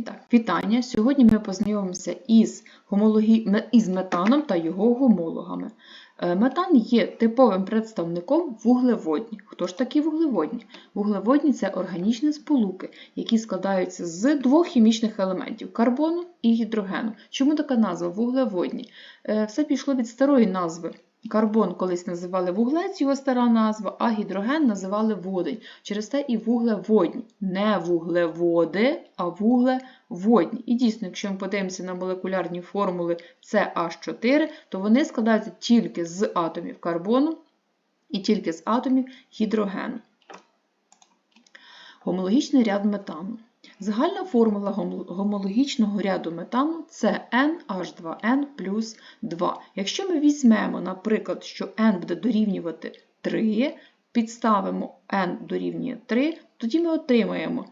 І так, вітання! Сьогодні ми познайомимося із, гомологі... із метаном та його гомологами. Е, Метан є типовим представником вуглеводні. Хто ж такі вуглеводні? Вуглеводні це органічні сполуки, які складаються з двох хімічних елементів карбону і гідрогену. Чому така назва вуглеводні? Е, Все пішло від старої назви. Карбон колись називали вуглець, його стара назва, а гідроген називали водень. Через те і вуглеводні. Не вуглеводи, а вуглеводні. І дійсно, якщо ми подивимося на молекулярні формули CH4, то вони складаються тільки з атомів карбону і тільки з атомів гідрогену. Гомологічний ряд метану. Загальна формула гомологічного ряду метану це NH2N плюс 2. Якщо ми візьмемо, наприклад, що N буде дорівнювати 3, підставимо N дорівнює 3, тоді ми отримаємо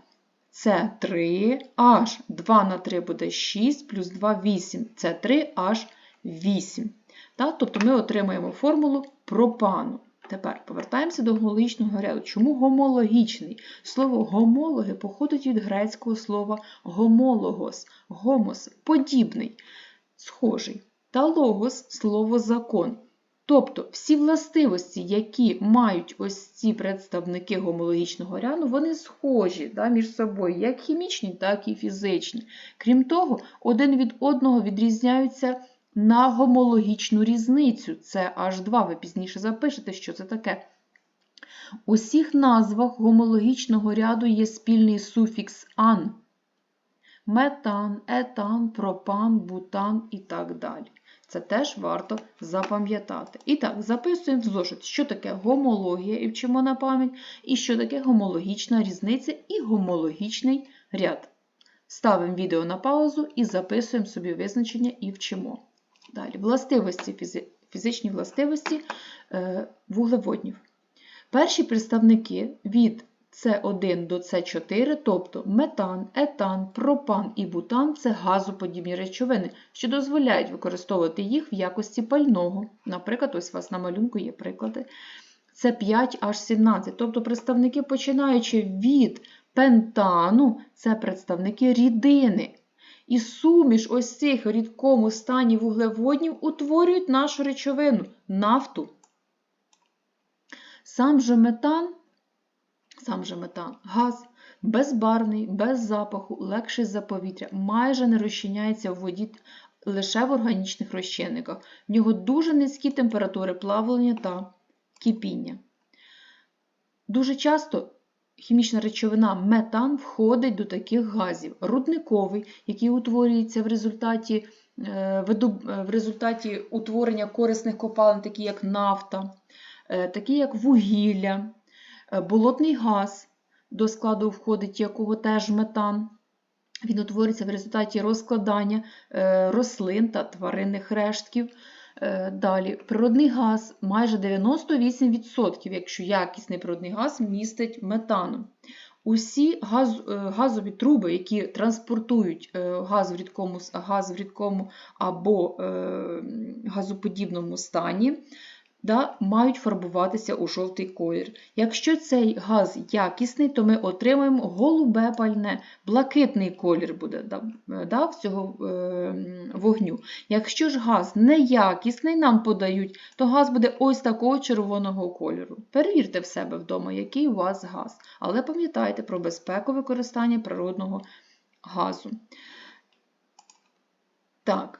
це 3, H 2 на 3 буде 6, плюс 2 8, це 3, H 8. Тобто ми отримаємо формулу пропану. Тепер повертаємося до гомологічного ряду. Чому гомологічний? Слово гомологи походить від грецького слова гомологос, гомос подібний, схожий. Та логос слово закон. Тобто всі властивості, які мають ось ці представники гомологічного ряду, вони схожі да, між собою, як хімічні, так і фізичні. Крім того, один від одного відрізняються на гомологічну різницю. Це H2, ви пізніше запишете, що це таке. У всіх назвах гомологічного ряду є спільний суфікс ан. Метан, етан, пропан, бутан і так далі. Це теж варто запам'ятати. І так, записуємо в зошит, що таке гомологія і вчимо на пам'ять, і що таке гомологічна різниця і гомологічний ряд. Ставимо відео на паузу і записуємо собі визначення і вчимо. Далі, властивості, фізичні властивості е, вуглеводнів. Перші представники від С1 до С4, тобто метан, етан, пропан і бутан це газоподібні речовини, що дозволяють використовувати їх в якості пального. Наприклад, ось у вас на малюнку є приклади. Це 5H17, тобто представники, починаючи від пентану, це представники рідини. І суміш ось цих рідкому стані вуглеводнів утворюють нашу речовину нафту. Сам же метан, сам же метан, газ безбарний, без запаху, легший за повітря, майже не розчиняється в воді лише в органічних розчинниках. В нього дуже низькі температури плавлення та кипіння. Дуже часто хімічна речовина метан входить до таких газів. Рудниковий, який утворюється в результаті, е, е, в результаті утворення корисних копалин, такі як нафта, е, такі як вугілля, болотний газ, до складу входить якого теж метан. Він утворюється в результаті розкладання рослин та тваринних рештків. Е, Далі, природний газ майже 98%, якщо якісний природний газ містить метану. Усі газ, е, газові труби, які транспортують е, газ в рідкому, газ в рідкому або газоподібному стані, да, мають фарбуватися у жовтий колір. Якщо цей газ якісний, то ми отримаємо голубе пальне, блакитний колір буде да, цього е, вогню. Якщо ж газ неякісний нам подають, то газ буде ось такого червоного кольору. Перевірте в себе вдома, який у вас газ. Але пам'ятайте про безпеку використання природного газу. Так.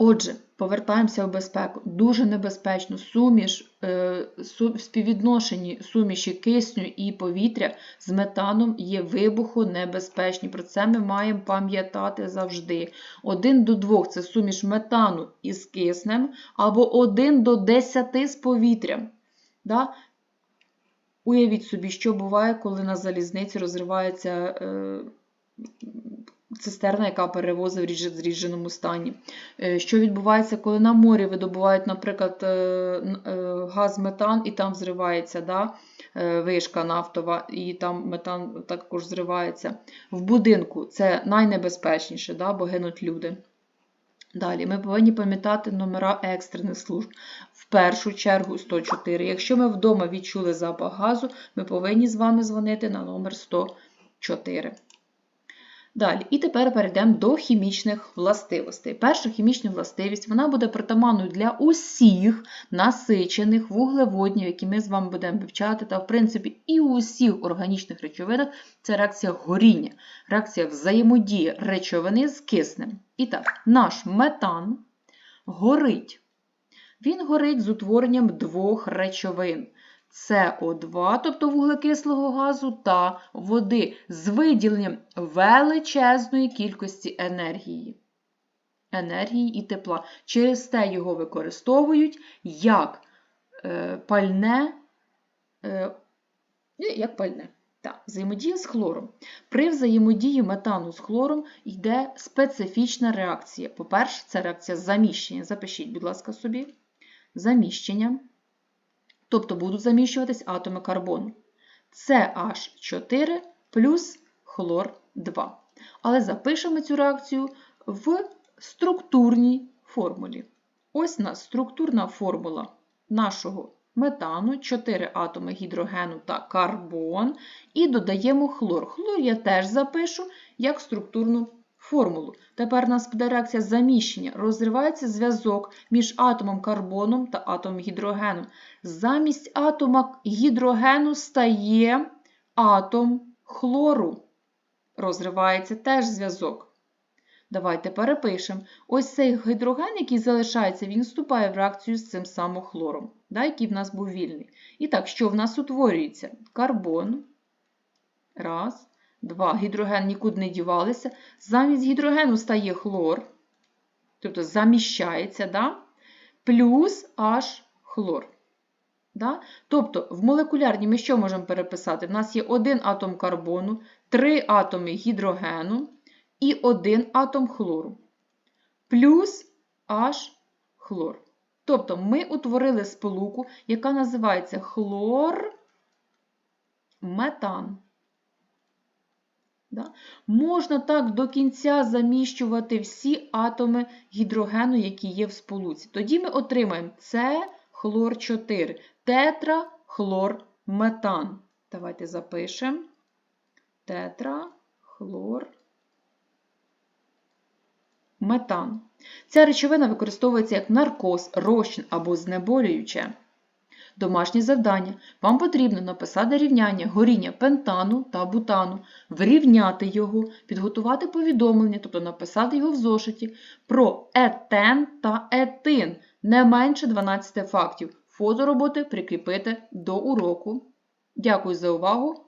Отже, повертаємося в безпеку. Дуже небезпечно суміш, е, в співвідношенні суміші кисню і повітря з метаном є вибухонебезпечні. Про це ми маємо пам'ятати завжди. 1 до 2 це суміш метану із киснем, або 1 до 10 з повітрям. Да? Уявіть собі, що буває, коли на залізниці розривається е, цистерна, яка перевозить в ріж- зрідженому стані. Е, Що відбувається, коли на морі видобувають, наприклад, е, е, газ метан, і там зривається да, вишка нафтова, і там метан також зривається. В будинку це найнебезпечніше, да, бо гинуть люди. Далі ми повинні пам'ятати номера екстрених служб. В першу чергу 104. Якщо ми вдома відчули запах газу, ми повинні з вами дзвонити на номер 104. Далі, і тепер перейдемо до хімічних властивостей. Перша хімічна властивість вона буде притаманною для усіх насичених вуглеводнів, які ми з вами будемо вивчати, та, в принципі, і у усіх органічних речовинах це реакція горіння, реакція взаємодії речовини з киснем. І так, наш метан горить. Він горить з утворенням двох речовин. СО2, тобто вуглекислого газу, та води з виділенням величезної кількості енергії. Енергії і тепла. Через те його використовують як е, пальне, е, як пальне. Так, взаємодія з хлором. При взаємодії метану з хлором йде специфічна реакція. По-перше, це реакція заміщення. Запишіть, будь ласка, собі. Заміщення. Тобто будуть заміщуватись атоми карбону. CH4 плюс хлор 2. Але запишемо цю реакцію в структурній формулі. Ось у нас структурна формула нашого метану, 4 атоми гідрогену та карбон, і додаємо хлор. Хлор я теж запишу як структурну формулу. Тепер нас буде реакція заміщення. Розривається зв'язок між атомом карбоном та атомом гідрогену. Замість атома гідрогену стає атом хлору. Розривається теж зв'язок. Давайте перепишемо. Ось цей гідроген, який залишається, він вступає в реакцію з цим самим хлором, да, який в нас був вільний. І так, що в нас утворюється? Карбон. Раз. Два. Гідроген нікуди не дівалися. Замість гідрогену стає хлор, тобто заміщається, да? плюс H хлор. Да? Тобто в молекулярній ми що можемо переписати? В нас є один атом карбону, три атоми гідрогену і один атом хлору. Плюс H хлор. Тобто ми утворили сполуку, яка називається хлор метан. Да? Можна так до кінця заміщувати всі атоми гідрогену, які є в сполуці. Тоді ми отримаємо С хлор 4, тетрахлорметан. Давайте запишемо тетрахлорметан. Ця речовина використовується як наркоз, розчин або знеболююче. Домашнє завдання. Вам потрібно написати рівняння горіння пентану та бутану, вирівняти його, підготувати повідомлення, тобто написати його в зошиті, про етен та етин не менше 12 фактів. Фото роботи прикріпити до уроку. Дякую за увагу!